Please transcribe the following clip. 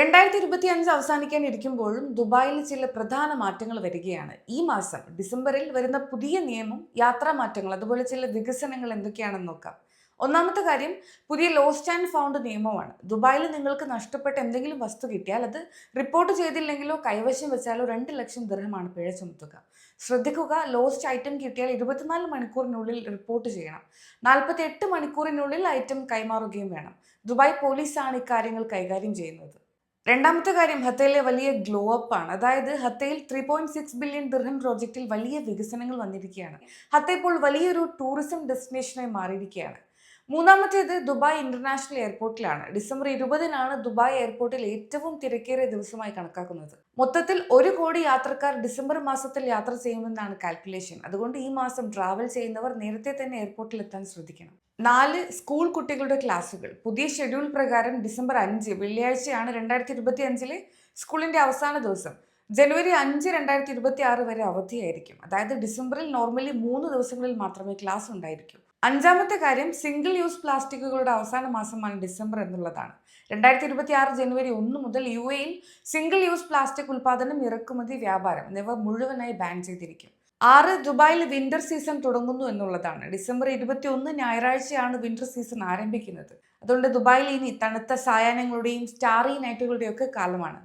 രണ്ടായിരത്തി ഇരുപത്തി അഞ്ച് അവസാനിക്കാൻ ഇരിക്കുമ്പോഴും ദുബായിൽ ചില പ്രധാന മാറ്റങ്ങൾ വരികയാണ്. ഈ മാസം ഡിസംബറിൽ വരുന്ന പുതിയ നിയമം യാത്രാ മാറ്റങ്ങൾ അതുപോലെ ചില വികസനങ്ങൾ എന്തൊക്കെയാണെന്ന് നോക്കാം. ഒന്നാമത്തെ കാര്യം പുതിയ ലോസ്റ്റ് ആൻഡ് ഫൗണ്ട് നിയമമാണ്. ദുബായിൽ നിങ്ങൾക്ക് നഷ്ടപ്പെട്ട എന്തെങ്കിലും വസ്തു കിട്ടിയാൽ അത് റിപ്പോർട്ട് ചെയ്തില്ലെങ്കിലോ കൈവശം വെച്ചാലോ രണ്ട് ലക്ഷം ദൃഹമാണ് പിഴ ചുമത്തുക. ശ്രദ്ധിക്കുക ലോസ്റ്റ് ഐറ്റം കിട്ടിയാൽ ഇരുപത്തിനാല് മണിക്കൂറിനുള്ളിൽ റിപ്പോർട്ട് ചെയ്യണം. നാൽപ്പത്തി എട്ട് മണിക്കൂറിനുള്ളിൽ ഐറ്റം കൈമാറുകയും വേണം. ദുബായ് പോലീസാണ് ഇക്കാര്യങ്ങൾ കൈകാര്യം ചെയ്യുന്നത്. രണ്ടാമത്തെ കാര്യം ഹത്തയിലെ വലിയ ഗ്ലോ അപ്പ് ആണ്. അതായത് ഹത്തയിൽ ത്രീ പോയിന്റ് സിക്സ് ബില്യൺ ദിർഹം പ്രോജക്റ്റിൽ വലിയ വികസനങ്ങൾ വന്നിരിക്കുകയാണ്. ഹത്ത ഇപ്പോൾ വലിയൊരു ടൂറിസം ഡെസ്റ്റിനേഷനായി മാറിയിരിക്കുകയാണ്. മൂന്നാമത്തേത് ദുബായ് ഇന്റർനാഷണൽ എയർപോർട്ടിലാണ്. ഡിസംബർ ഇരുപതിനാണ് ദുബായ് എയർപോർട്ടിൽ ഏറ്റവും തിരക്കേറിയ ദിവസമായി കണക്കാക്കുന്നത്. മൊത്തത്തിൽ ഒരു കോടി യാത്രക്കാർ ഡിസംബർ മാസത്തിൽ യാത്ര ചെയ്യുമെന്നാണ് കാൽക്കുലേഷൻ. അതുകൊണ്ട് ഈ മാസം ട്രാവൽ ചെയ്യുന്നവർ നേരത്തെ തന്നെ എയർപോർട്ടിൽ എത്താൻ ശ്രദ്ധിക്കണം. നാല് സ്കൂൾ കുട്ടികളുടെ ക്ലാസുകൾ. പുതിയ ഷെഡ്യൂൾ പ്രകാരം ഡിസംബർ അഞ്ച് വെള്ളിയാഴ്ചയാണ് രണ്ടായിരത്തി ഇരുപത്തി അഞ്ചിലെ സ്കൂളിന്റെ അവസാന ദിവസം. ജനുവരി അഞ്ച് രണ്ടായിരത്തി ഇരുപത്തി ആറ് വരെ അവധിയായിരിക്കും. അതായത് ഡിസംബറിൽ നോർമലി മൂന്ന് ദിവസങ്ങളിൽ മാത്രമേ ക്ലാസ് ഉണ്ടായിരിക്കൂ. അഞ്ചാമത്തെ കാര്യം സിംഗിൾ യൂസ് പ്ലാസ്റ്റിക്കുകളുടെ അവസാന മാസമാണ് ഡിസംബർ എന്നുള്ളതാണ്. രണ്ടായിരത്തി ഇരുപത്തി ആറ് ജനുവരി ഒന്ന് മുതൽ യു എയിൽ സിംഗിൾ യൂസ് പ്ലാസ്റ്റിക് ഉൽപ്പാദനം ഇറക്കുമതി വ്യാപാരം എന്നിവ മുഴുവനായി ബാൻ ചെയ്തിരിക്കും. ആറ് ദുബായിൽ വിന്റർ സീസൺ തുടങ്ങുന്നു എന്നുള്ളതാണ്. ഡിസംബർ ഇരുപത്തി ഒന്ന് ഞായറാഴ്ചയാണ് വിന്റർ സീസൺ ആരംഭിക്കുന്നത്. അതുകൊണ്ട് ദുബായിൽ ഇനി തണുത്ത സായാഹ്നങ്ങളുടെയും സ്റ്റാറി നൈറ്റുകളുടെയും ഒക്കെ കാലമാണ്.